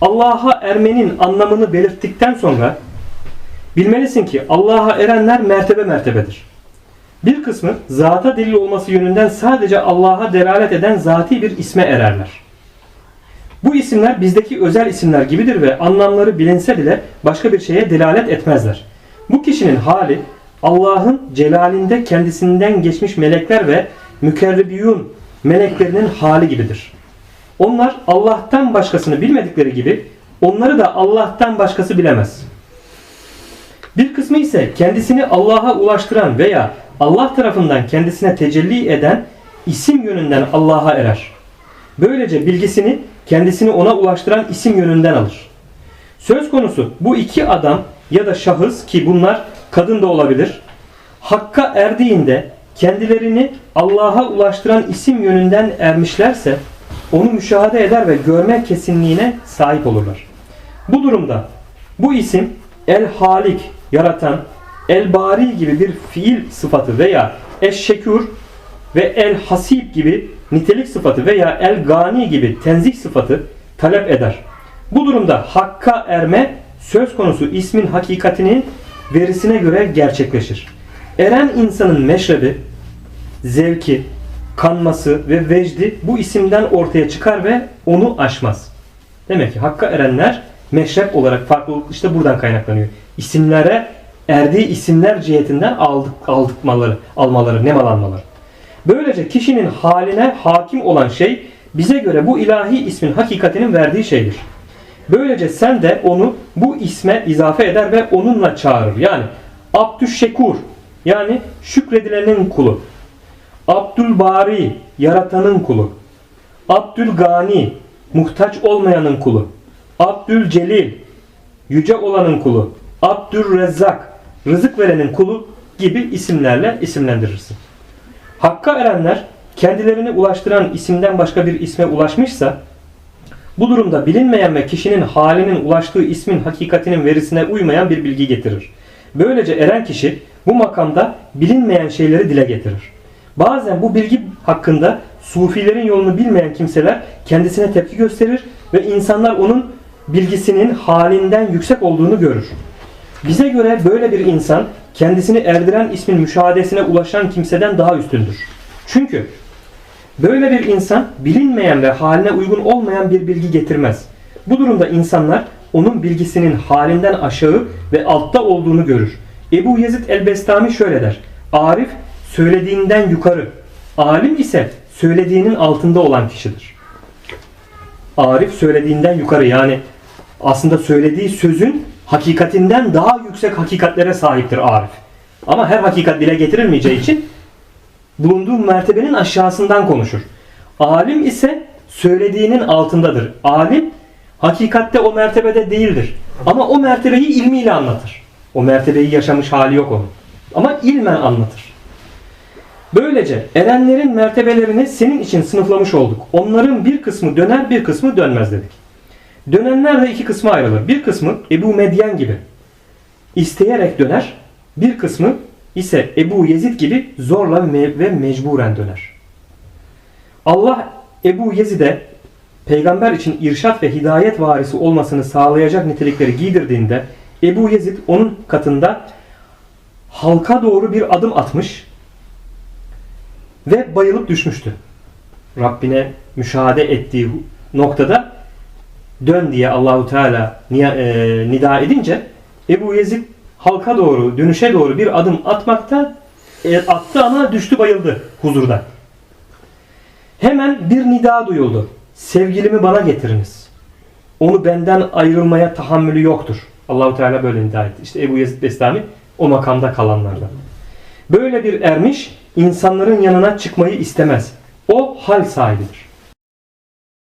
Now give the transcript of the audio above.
Allah'a ermenin anlamını belirttikten sonra bilmelisin ki Allah'a erenler mertebe mertebedir. Bir kısmı zata delil olması yönünden sadece Allah'a delalet eden zati bir isme ererler. Bu isimler bizdeki özel isimler gibidir ve anlamları bilinse bile başka bir şeye delalet etmezler. Bu kişinin hali Allah'ın celalinde kendisinden geçmiş melekler ve mükerribiyun meleklerinin hali gibidir. Onlar Allah'tan başkasını bilmedikleri gibi onları da Allah'tan başkası bilemez. Bir kısmı ise kendisini Allah'a ulaştıran veya Allah tarafından kendisine tecelli eden isim yönünden Allah'a erer. Böylece bilgisini kendisini ona ulaştıran isim yönünden alır. Söz konusu bu iki adam ya da şahıs ki bunlar kadın da olabilir. Hakka erdiğinde kendilerini Allah'a ulaştıran isim yönünden ermişlerse onu müşahede eder ve görme kesinliğine sahip olurlar. Bu durumda bu isim El Halik yaratan, El Bari gibi bir fiil sıfatı veya Eşşekur ve El Hasib gibi nitelik sıfatı veya El Gani gibi tenzih sıfatı talep eder. Bu durumda hakka erme söz konusu ismin hakikatinin verisine göre gerçekleşir. Eren insanın meşrebi, zevki, kanması ve vecdi bu isimden ortaya çıkar ve onu aşmaz. Demek ki hakka erenler meşrep olarak farklılık işte buradan kaynaklanıyor. İsimlere erdiği isimler cihetinden aldık, aldıkmaları, almaları, nemalanmaları. Böylece kişinin haline hakim olan şey bize göre bu ilahi ismin hakikatinin verdiği şeydir. Böylece sen de onu bu isme izafe eder ve onunla çağırır. Yani Abdüşşekur yani şükredilenin kulu. Abdülbari yaratanın kulu. Abdülgani muhtaç olmayanın kulu. Abdülcelil yüce olanın kulu. Abdülrezzak rızık verenin kulu gibi isimlerle isimlendirirsin. Hakka erenler kendilerini ulaştıran isimden başka bir isme ulaşmışsa bu durumda bilinmeyen ve kişinin halinin ulaştığı ismin hakikatinin verisine uymayan bir bilgi getirir. Böylece eren kişi bu makamda bilinmeyen şeyleri dile getirir. Bazen bu bilgi hakkında sufilerin yolunu bilmeyen kimseler kendisine tepki gösterir ve insanlar onun bilgisinin halinden yüksek olduğunu görür. Bize göre böyle bir insan kendisini erdiren ismin müşahadesine ulaşan kimseden daha üstündür. Çünkü böyle bir insan bilinmeyen ve haline uygun olmayan bir bilgi getirmez. Bu durumda insanlar onun bilgisinin halinden aşağı ve altta olduğunu görür. Ebu Yezid el-Bestami şöyle der. Arif söylediğinden yukarı, alim ise söylediğinin altında olan kişidir. Arif söylediğinden yukarı yani aslında söylediği sözün hakikatinden daha yüksek hakikatlere sahiptir Arif. Ama her hakikat dile getirilmeyeceği için bulunduğu mertebenin aşağısından konuşur. Alim ise söylediğinin altındadır. Alim hakikatte o mertebede değildir. Ama o mertebeyi ilmiyle anlatır. O mertebeyi yaşamış hali yok onun. Ama ilmen anlatır. Böylece erenlerin mertebelerini senin için sınıflamış olduk. Onların bir kısmı döner bir kısmı dönmez dedik. Dönenler de iki kısma ayrılır. Bir kısmı Ebu Medyen gibi isteyerek döner. Bir kısmı ise Ebu Yezid gibi zorla ve mecburen döner. Allah Ebu Yezid'e peygamber için irşat ve hidayet varisi olmasını sağlayacak nitelikleri giydirdiğinde Ebu Yezid onun katında halka doğru bir adım atmış ve bayılıp düşmüştü. Rabbine müşahede ettiği noktada dön diye Allahu Teala e, nida edince Ebu Yezid halka doğru, dönüşe doğru bir adım atmakta e, attı ama düştü bayıldı huzurda. Hemen bir nida duyuldu. Sevgilimi bana getiriniz. Onu benden ayrılmaya tahammülü yoktur. Allahu Teala böyle nida etti. İşte Ebu Yezid Bestami o makamda kalanlardan. Böyle bir ermiş insanların yanına çıkmayı istemez. O hal sahibidir.